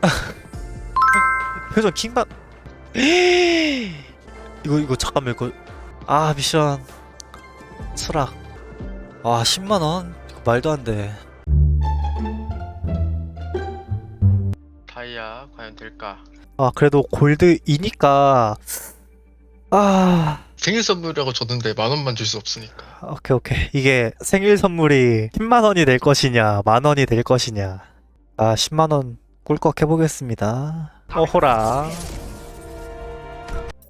표정 킹받 이거 이거 잠깐만 이거. 아 미션. 수락. 와 10만원? 이거 말도 안돼. 다이아 과연 될까? 아 그래도 골드이니까. 아. 생일 선물이라고 줬는데 만 원만 줄 수 없으니까. 오케이 오케이. 이게 생일 선물이 10만원이 될 것이냐 만원이 될 것이냐. 아 10만원 꿀꺽 해보겠습니다. 어호라.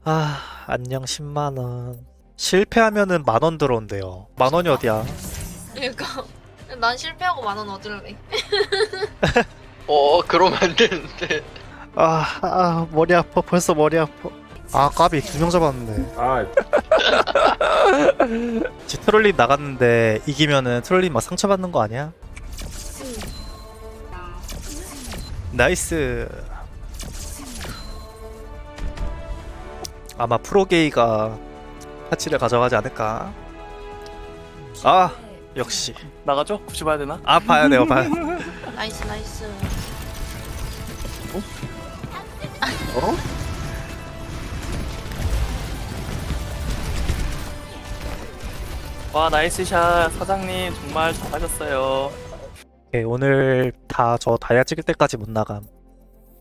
아 안녕 10만원. 실패하면은 만원 들어온대요. 만원이 어디야? 그러니까. 난 실패하고 만 원 얻을래. 어 그러면 안 되는데. 아, 아 머리 아파. 벌써 머리 아파. 아 까비. 두 명 잡았는데. 아, 지 트롤린 나갔는데 이기면은 트롤린 막 상처받는 거 아니야? 나이스. 아마 프로게이가 파치를 가져가지 않을까? 아 역시. 나가죠? 굳이 봐야 되나? 아 봐야 돼요 봐야 나이스 나이스. 와 나이스 샷. 사장님 정말 잘하셨어요 오케이, 오늘 다 저 다이아 찍을 때까지 못 나감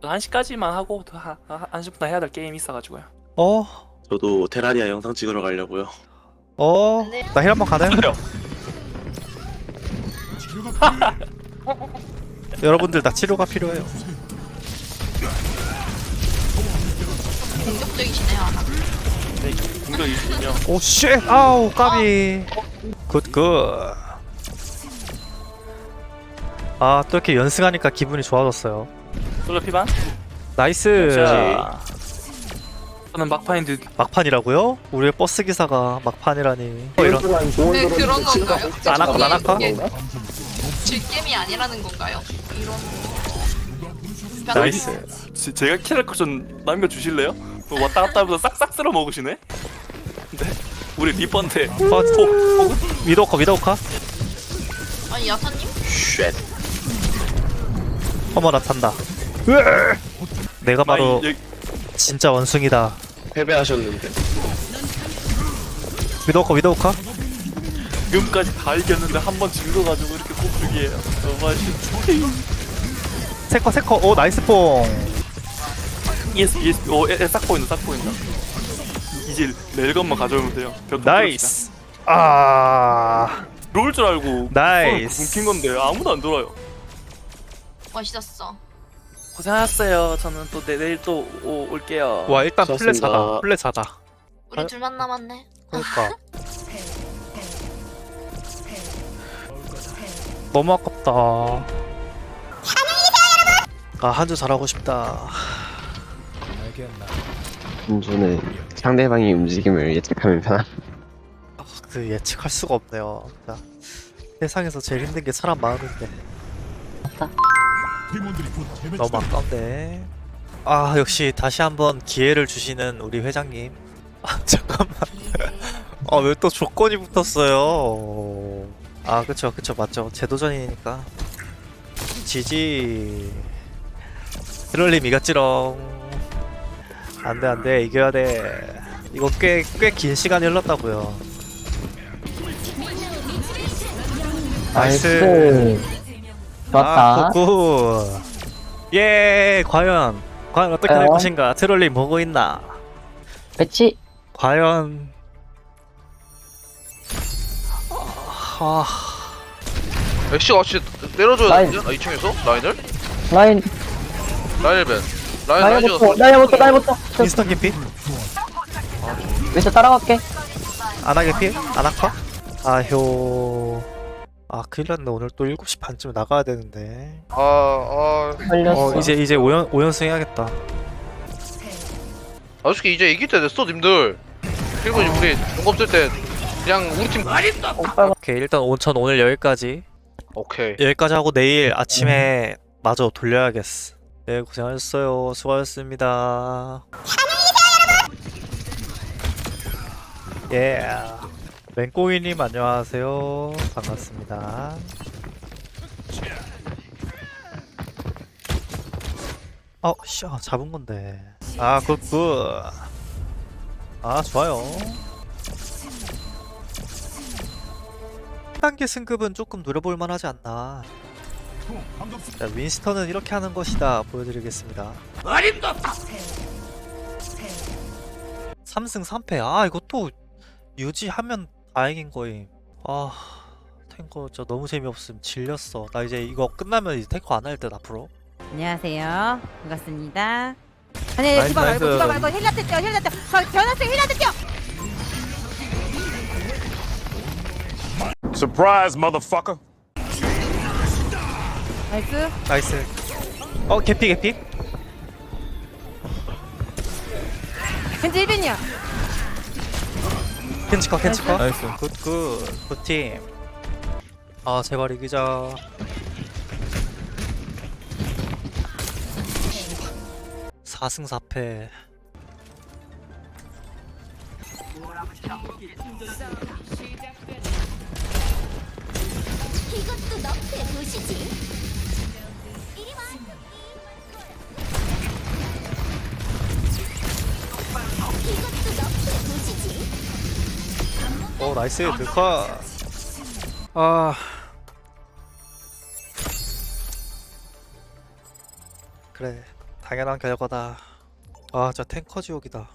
1시까지만 하고 또 한, 한 1시부터 해야 될 게임이 있어가지고요 어? 저도 테라리아 영상 찍으러 가려고요. 어? 네. 나힐 한번 가능? 여러분들 나 치료가 필요해요 공격적이시네요. 네, 공격 20명 오 쉣! 아우 까비 굿굿 아 또 이렇게 연승하니까 기분이 좋아졌어요 솔로 피반? 나이스 자 저는 막판인데 막판이라고요? 우리의 버스 기사가 막판이라니 어, 이런 동안 좋은 네 그런 건가요? 거안 할까, 안 할까? 질겜이 아니라는 건가요? 이런. 나이스 제- 제가 킬할 거좀 남겨주실래요? 뭐 왔다 갔다 하면서 싹싹 쓸어 먹으시네? 네? 우리 리펀테 어, 위도우카 위도우카 아니 야사님? 쉣. 나 탄다. 내가 바로 아니, 여기- 진짜 원숭이다. 패배하셨는데. 위도우카 위도우카 지금까지 다 이겼는데 한 번 질러가지고 이렇게 꼽주기에요 너무 아쉽 세커 세커 오 나이스 뽕. ES ES 오 에, 에, 싹 보인다 싹 보인다. 이제 렐건만 가져오면 돼요. 벽 나이스. 아 들어올 줄 알고 나이스. 굶긴 건데 아무도 안 돌아요 멋있었어. 고생하셨어요 저는 또 내, 내일 또 오, 올게요 와 일단 플랫 좋았습니다. 자다 플랫 자다 우리 아. 둘만 남았네. 그러니까 너무 아깝다 아 한 주 잘하고 싶다 한주는 상대방의 움직임을 예측하면 편한 그 예측할 수가 없네요 진짜. 세상에서 제일 힘든 게 사람 마음인데 너무 아까운데. 아 역시 다시 한번 기회를 주시는 우리 회장님. 아 잠깐만. 아 왜 또 조건이 붙었어요? 아 그쵸 그쵸. 맞죠. 재도전이니까. 지지. 트롤님 이겼지롱. 안돼 안돼. 이겨야 돼. 이거 꽤 꽤 긴 시간이 흘렀다고요. 나이스 좋았다. 아, 굿굿. 예, 과연, 과연 어떻게 될 어? 것인가? 트롤링 보고 있나? 배치 과연, 아, 엑시가 같이 때려줘야 라인. 되는데? 아, 2층에서? 라인을? 라인 라인을 벤 라인 라인부터 라인이어서 라인부터 라인부터 윈스턴 개피? 왼쪽 따라갈게. 아나 개피? 아나카? 아효. 아, 큰일 났네. 오늘 또 7시 반쯤에 나가야 되는데. 아, 아, 걸렸어. 어, 이제, 이제 5연, 5연승 해야겠다. 아, 솔직히 이제 이길 때 됐어, 님들. 그리고 이제 우리 용검 쓸 때 그냥 우리 팀 오케이, 일단 온천 오늘 여기까지. 오케이. 여기까지 하고 내일 아침에 마저 돌려야겠어. 네, 고생하셨어요. 수고하셨습니다. 예. 맹꽁이님 안녕하세요. 반갑습니다. 어, 씨, 아, 잡은 건데. 아, 굿, 굿. 아, 좋아요. 1단계 승급은 조금 노려볼만 하지 않나. 자, 윈스턴은 이렇게 하는 것이다. 보여드리겠습니다. 3승 3패. 아, 이것도 유지하면 다행인 거임. 아, 탱커 저 너무 재미없음. 질렸어. 나 이제 이거 끝나면 이제 탱커 안 할 듯 앞으로. 안녕하세요. 반갑습니다. 아니, 나이스, 디바 말고, 나이스. 디바 말고, 힐라테 뛰어, 힐라테 뛰어. 저, 변호생 힐라테 뛰어! Surprise, motherfucker. 나이스. 나이스. 어, 개피, 개피. 왠지 1빈이야. 켄치커, 켄치커. 나이스. 굿, 굿. 굿팀. 아, 제발 이기자. 사승사패 이것도 너프의 도시지. 나이스. 들커. 아. 그래. 당연한 결과다. 아, 저 탱커 지옥이다.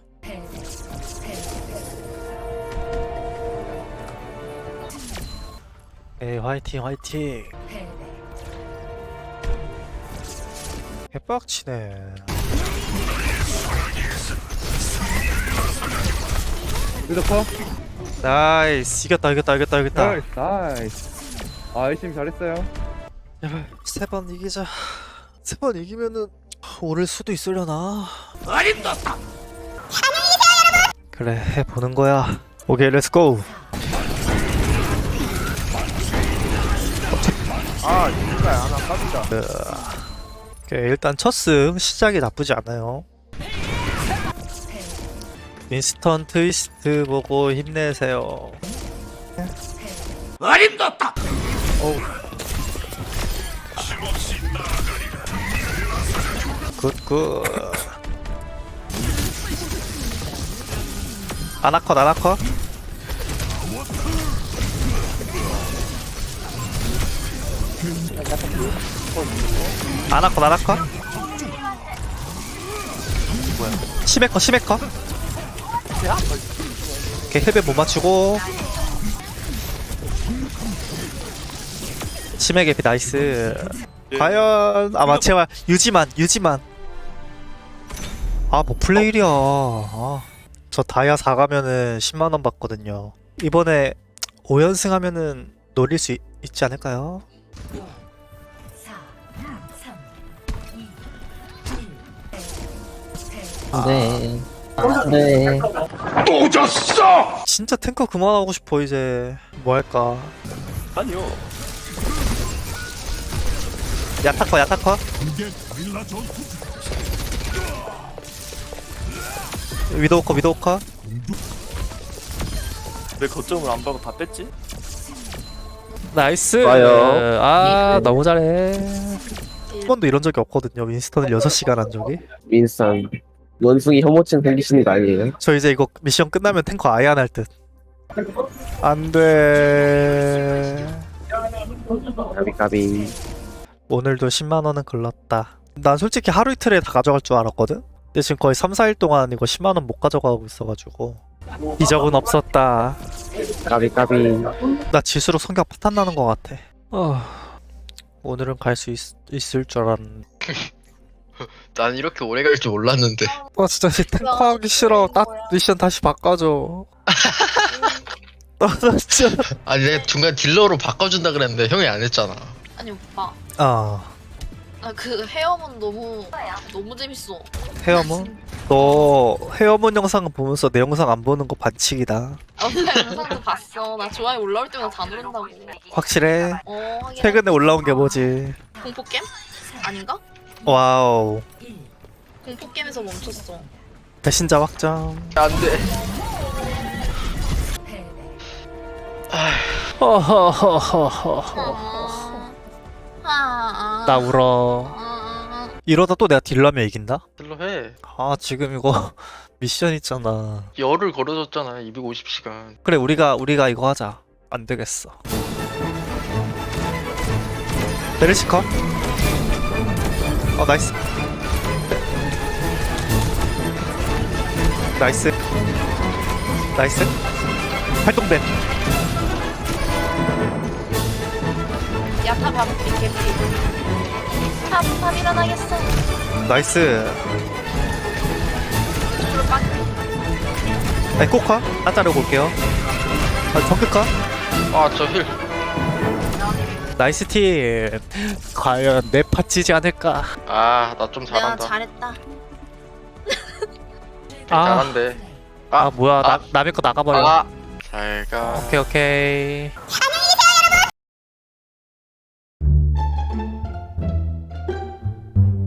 에이, 화이팅, 화이팅. 개빡치네. 믿었어? 나이스. 이겼다, 이겼다, 이겼다, 이겼다. 나이스 나이스 아 열심히 잘했어요 세번 이기자. 세 번 이기면은 오를 수도 있으려나. 그래 해보는 거야. 오케이 렛츠고. 아 진짜 하나 까진다 오케이 일단 첫승 시작이 나쁘지 않아요. 윈스턴 트위스트 보고 힘내세요. 어림없다. 굿굿. 아나컷 아나컷. 아나컷 아나컷. 시메커 시메커. 오케이 헬멧 못 맞추고. 치매 개피 나이스. 과연 아 마체와 유지만 유지만. 아 뭐 플레이리야. 아, 저 다이아 4 가면은 10만 원 받거든요. 이번에 5연승 하면은 노릴 수 있, 있지 않을까요? 네. 네. 또 졌어! 진짜 탱커 그만하고 싶어 이제 뭐 할까? 아니요. 야타커 야타커 위도우커 위도우커 왜 거점을 안 박고 다 뺐지? 나이스 좋아요. 아 너무 잘해 한 번도 이런 적이 없거든요 윈스턴을 6시간 한 적이 윈선 원숭이 혐오증 생기시는 거 아니에요? 저 이제 이거 미션 끝나면 탱커 아예 안 할 듯. 안돼. 까비. 까비 오늘도 10만 원은 글렀다. 난 솔직히 하루 이틀에 다 가져갈 줄 알았거든? 근데 지금 거의 3, 4일 동안 이거 10만 원 못 가져가고 있어가지고. 이적은 없었다. 까비 까비. 나 지수로 성격 파탄 나는 것 같아. 어... 오늘은 갈 수 있을 줄 알았는데. 난 이렇게 오래 갈 줄 몰랐는데. 아 진짜 이 탱커 하기 싫어. 딱 미션 다시 바꿔줘. 나 진짜. 아니 내가 중간 딜러로 바꿔준다 그랬는데 형이 안 했잖아. 아니 오빠 아 나 그 헤어문 너무 너무 재밌어 헤어문? 너 헤어문 영상은 보면서 내 영상 안 보는 거 반칙이다. 아, 나 영상도 봤어 나 좋아요 올라올 때마다 다 누른다고 확실해? 어 최근에 올라온 게 뭐지? 공포 게임? 아닌가? 와우. 공포 게임에서 멈췄어 배신자 확정. 안 돼. 허허허허허. 아, 아, 나 울어. 아, 이러다 또 내가 딜라면 이긴다? 딜러 해. 아 지금 이거 미션 있잖아 열을 걸어줬잖아 250시간. 그래 우리가 우리가 이거 하자 안 되겠어 베르시커 어 나이스. 나이스. 나이스. 활동된. 야타 밥 개피. 밥, 밥 일어나겠어. 나이스. 아니 꼬카 한 자르고 올게요. 아 정크카 아저 힐. 나이스 팀 과연 내 파치지 않을까 아 나좀 잘한다. 잘했다. 아, 잘한대. 아 뭐야 아. 나, 남의 거 나가버려 아. 잘 가. 오케이 오케이